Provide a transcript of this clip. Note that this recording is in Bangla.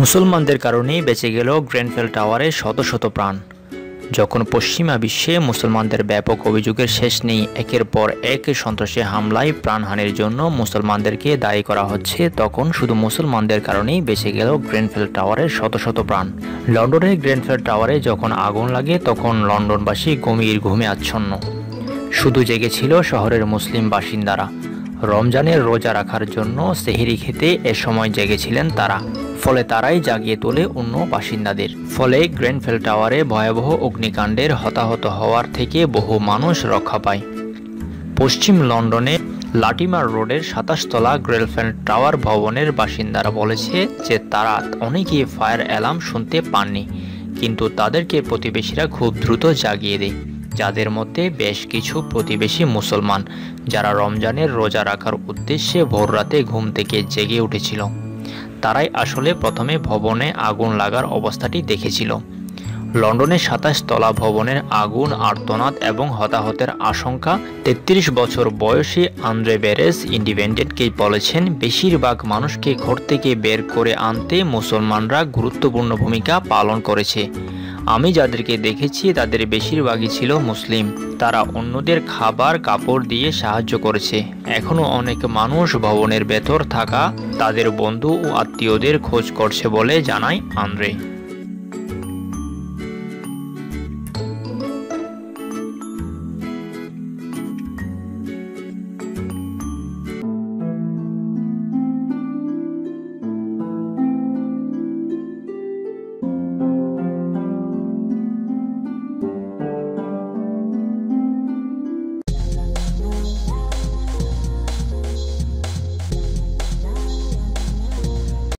মুসলমানদের কারণেই বেঁচে গেল গ্রেনফেল টাওয়ারে শত শত প্রাণ। যখন পশ্চিমা বিশ্বে মুসলমানদের ব্যাপক অভিযোগের শেষ নেই, একের পর এক সন্ত্রাসী হামলায় প্রাণহানির জন্য মুসলমানদেরকে দায়ী করা হচ্ছে, তখন শুধু মুসলমানদের কারণেই বেঁচে গেল গ্রেনফেল টাওয়ারের শত শত প্রাণ। লন্ডনের গ্রেনফেল টাওয়ারে যখন আগুন লাগে, তখন লন্ডনবাসী গভীর ঘুমে আচ্ছন্ন। শুধু জেগেছিল শহরের মুসলিম বাসিন্দারা। রমজানের রোজা রাখার জন্য সেহেরি খেতে এ সময় জেগেছিলেন তারা। ফলে তারাই জাগিয়ে তোলে অন্য বাসিন্দাদের। ফলে গ্রেনফেল টাওয়ারে ভয়াবহ অগ্নিকাণ্ডের হতাহত হওয়ার থেকে বহু মানুষ রক্ষা পায়। পশ্চিম লন্ডনে লাটিমার রোডের সাতাশতলা গ্রেলফেল টাওয়ার ভবনের বাসিন্দারা বলেছে যে তারা অনেকেই ফায়ার অ্যালার্ম শুনতে পাননি, কিন্তু তাদেরকে প্রতিবেশীরা খুব দ্রুত জাগিয়ে দেয়। যাদের মধ্যে বেশ কিছু প্রতিবেশী মুসলমান, যারা রমজানের রোজা রাখার উদ্দেশ্যে ভোররাতে ঘুম থেকে জেগে উঠেছিল। তারাই আসলে প্রথমে ভবনে আগুন লাগার অবস্থাটি দেখেছিল। লন্ডনের সাতাশ তলা ভবনের আগুন, আর্তনাদ এবং হতাহতের আশঙ্কা, তেত্রিশ বছর বয়সী আন্দ্রে বেরেস ইন্ডিপেন্ডেন্টকে বলেছেন, বেশিরভাগ মানুষকে ঘর থেকে বের করে আনতে মুসলমানরা গুরুত্বপূর্ণ ভূমিকা পালন করেছে। আমি যাদেরকে দেখেছি, তাদের বেশিরভাগই ছিল মুসলিম। তারা অন্যদের খাবার, কাপড় দিয়ে সাহায্য করেছে। এখনও অনেক মানুষ ভবনের ভেতর থাকা তাদের বন্ধু ও আত্মীয়দের খোঁজ করছে বলে জানায় আন্দ্রে।